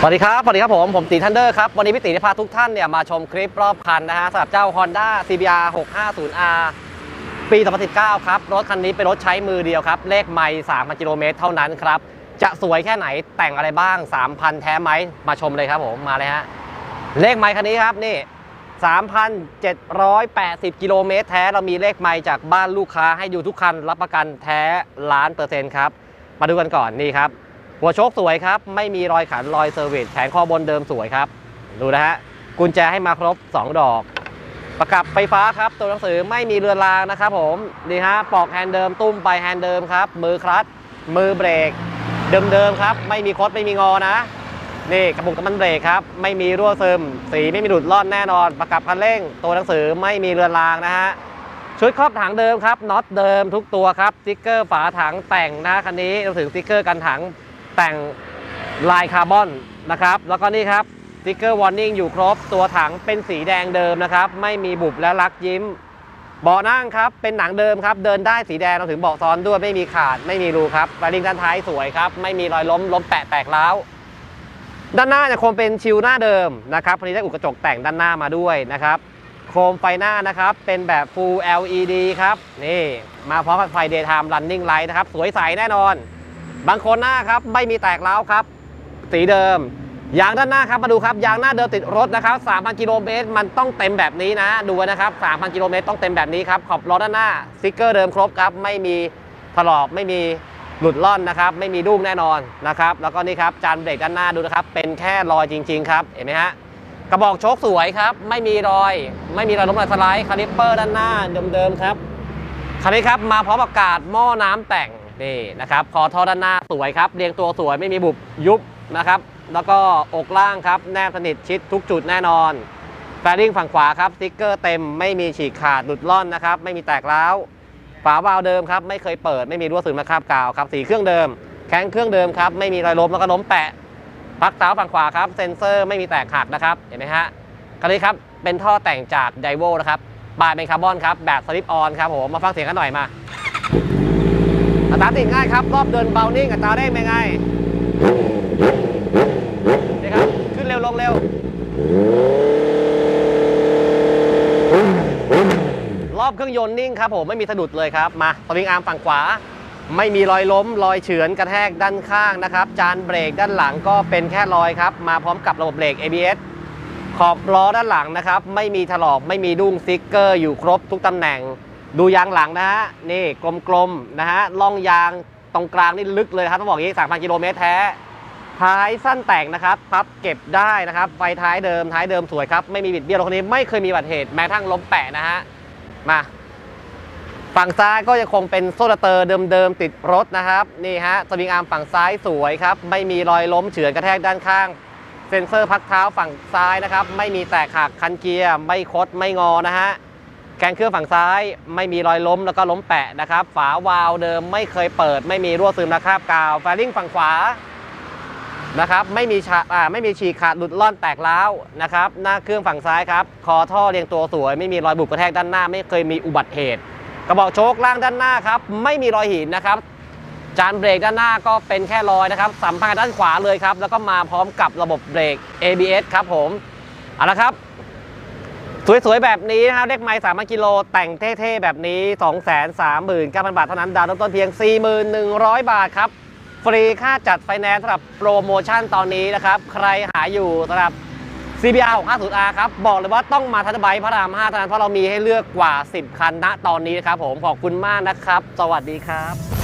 สวัสดีครับ สวัสดีครับผม ผมตีทันเดอร์ครับ วันนี้พี่ตีจะพาทุกท่านเนี่ยมาชมคลิปรอบคันนะฮะสำหรับเจ้า Honda CBR 650R ปี 2019 ครับ รถคันนี้เป็นรถใช้มือเดียวครับ เลขไม่3,000 กิโลเมตรเท่านั้นครับ จะสวยแค่ไหนแต่งอะไรบ้าง 3,000 แท้ไหม มาชมเลยครับผม มาเลยฮะ เลขไม่คันนี้ครับนี่ 3,780 กิโลเมตรแท้ เรามีเลขไม่จากบ้านลูกค้าให้ดูทุกคันรับประกันแท้ล้านเปอร์เซ็นต์ครับ มาดูกันก่อนนี่ครับ หัวโชคสวยครับ ไม่มีรอยขันรอยเซอร์วิสแขนคอบนเดิมสวยครับ ดูนะฮะ กุญแจให้มาครบ 2 ดอก ประกับไฟฟ้าครับ ตัวหนังสือไม่มีเรือนรางนะครับผม นี่ฮะ ปอกแฮนด์เดิมตุ้มไปแฮนด์เดิมครับ มือคลัตช์มือเบรก เดิมๆครับ ไม่มีคดไม่มีงอนะ นี่กระปุกน้ำมันเบรกครับ ไม่มีรั่วซึม สีไม่มีหลุดล่อนแน่นอน ประกับคันเร่ง ตัวหนังสือไม่มีเรือนรางนะฮะชุดครอบถังเดิมครับน็อตเดิมทุกตัวครับสติ๊กเกอร์ฝาถังแต่งนะคันนี้รวมถึงสติ๊กเกอร์กันถัง แต่งลายคาร์บอนนะครับ แล้วก็นี่ครับสติ๊กเกอร์วอร์นิ่งอยู่ครบ ตัวถังเป็นสีแดงเดิมนะครับ ไม่มีบุบและลักยิ้ม เบาะนั่งครับเป็นหนังเดิมครับ เดินได้สีแดงเราถึงเบาะซ้อนด้วยไม่มีขาดไม่มีรูครับไฟลิงด้านท้ายสวยครับ ไม่มีรอยล้มล้มแปะแตกร้าวด้านหน้าเนี่ยคงเป็นชิลหน้าเดิมนะครับคันนี้ได้อุดกระจกแต่งด้านหน้ามาด้วยนะครับ โคมไฟหน้านะครับ เป็นแบบ Full LED ครับ นี่ มาพร้อมกับไฟ Daytime Running Light นะครับ สวยใสแน่นอน บางคนหน้าครับไม่มีแตกร้าวครับ สีเดิมยางด้านหน้าครับมาดูครับยางหน้าเดิมติดรถนะครับ 3,000 กิโลเมตรมันต้องเต็มแบบนี้นะ ดูนะครับ 3,000 กิโลเมตรต้องเต็มแบบนี้ครับขอบล้อด้านหน้าสติกเกอร์เดิมครบครับ ไม่มีถลอกไม่มีหลุดล่อนนะครับ ไม่มีดุ้งแน่นอนนะครับ แล้วก็นี่ครับจานเบรกด้านหน้าดูนะครับ เป็นแค่รอยจริง ๆ ครับเห็นไหมฮะกระบอกโชคสวยครับ ไม่มีรอย ไม่มีรอยล้มรอยสไลด์คาลิปเปอร์ด้านหน้าเดิมๆครับคันนี้ครับมาพร้อมอากาศหม้อน้ำแต่ง นี่นะครับคอท่อด้านหน้าสวยครับเรียงตัวสวยไม่มีบุบยุบนะครับแล้วก็อกล่างครับแนบสนิทชิดทุกจุดแน่นอนแฟริ่งฝั่งขวาครับสติ๊กเกอร์เต็มไม่มีฉีกขาดหลุดล่อนนะครับไม่มีแตกร้าวฝาวาล์วเดิมครับไม่เคยเปิดไม่มีรั่วซึมและคราบกาวครับสีเครื่องเดิม แข้งเครื่องเดิมครับไม่มีรอยล้มแล้วก็ล้มแปะพักเท้าฝั่งขวาครับเซ็นเซอร์ไม่มีแตกหักนะครับเห็นไหมฮะคันนี้ครับเป็นท่อแต่งจากไดโวนะครับปลายเป็นคาร์บอนครับแบบสลิปออนครับผมมาฟังเสียงกันหน่อยมา อัตราติดง่ายครับ รอบเดินเบานิ่งอัตราเร่งเป็นไงนี่ครับ ขึ้นเร็วลงเร็ว รอบเครื่องยนต์นิ่งครับผม ไม่มีสะดุดเลยครับ มาสวิงอาร์มฝั่งขวา ไม่มีรอยล้ม รอยเฉือนกระแทกด้านข้างนะครับ จานเบรกด้านหลังก็เป็นแค่รอยครับ มาพร้อมกับระบบเบรก ABS ขอบล้อด้านหลังนะครับ ไม่มีถลอกไม่มีดุ้งสติ๊กเกอร์อยู่ครบทุกตำแหน่ง ดูยางหลังนะฮะนี่กลมๆนะฮะล่องยางตรงกลางนี่ลึกเลยครับต้องบอกอย่างนี้3,000กิโลเมตรแท้ ท้ายสั้นแต่งนะครับพับเก็บได้นะครับไฟท้ายเดิมท้ายเดิมสวยครับไม่มีบิดเบี้ยวรถคันนี้ไม่เคยมีอุบัติเหตุแม้กระทั่งล้มแปะนะฮะมาฝั่งซ้ายก็ยังคงเป็นโซลาเตอร์เดิมๆติดรถนะครับนี่ฮะสวิงอาร์มฝั่งซ้ายสวยครับไม่มีรอยล้มเฉือนกระแทกด้านข้าง เซ็นเซอร์พักเท้าฝั่งซ้ายนะครับไม่มีแตกหักคันเกียร์ไม่คดไม่งอนะฮะ แกนเครื่องฝั่งซ้ายไม่มีรอยล้มแล้วก็ล้มแปะนะครับ ฝาวาล์วเดิมไม่เคยเปิด ไม่มีรั่วซึมและคราบกาวแฟลิ่งฝั่งขวานะครับไม่มีฉาไม่มีฉีกขาดหลุดล่อนแตกร้าวนะครับหน้าเครื่องฝั่งซ้ายครับคอท่อเรียงตัวสวย ไม่มีรอยบุบกระแทกด้านหน้า ไม่เคยมีอุบัติเหตุ กระบอกโชคล่างด้านหน้าครับไม่มีรอยหินนะครับจานเบรกด้านหน้าก็เป็นแค่รอยนะครับสัมผัสด้านขวาเลยครับแล้วก็มาพร้อมกับระบบเบรก ABS ครับผมเอาละครับ สวยๆ แบบนี้นะครับเลขไม้สามกิโลแต่งเท่ๆ แบบนี้ 2 3 9 0 0 0 บาทเท่านั้น ดาวน์เริ่มต้นเพียง 4,100 บาทครับ ฟรีค่าจัดไฟแนนซ์สำหรับโปรโมชั่นตอนนี้นะครับ ใครหาอยู่สำหรับ CBR 650R ครับ บอกเลยว่าต้องมาทันไบพระราม5เท่านั้นเพราะเรามีให้เลือกกว่า 10 คันณตอนนี้นะครับผมขอบคุณมากนะครับ สวัสดีครับ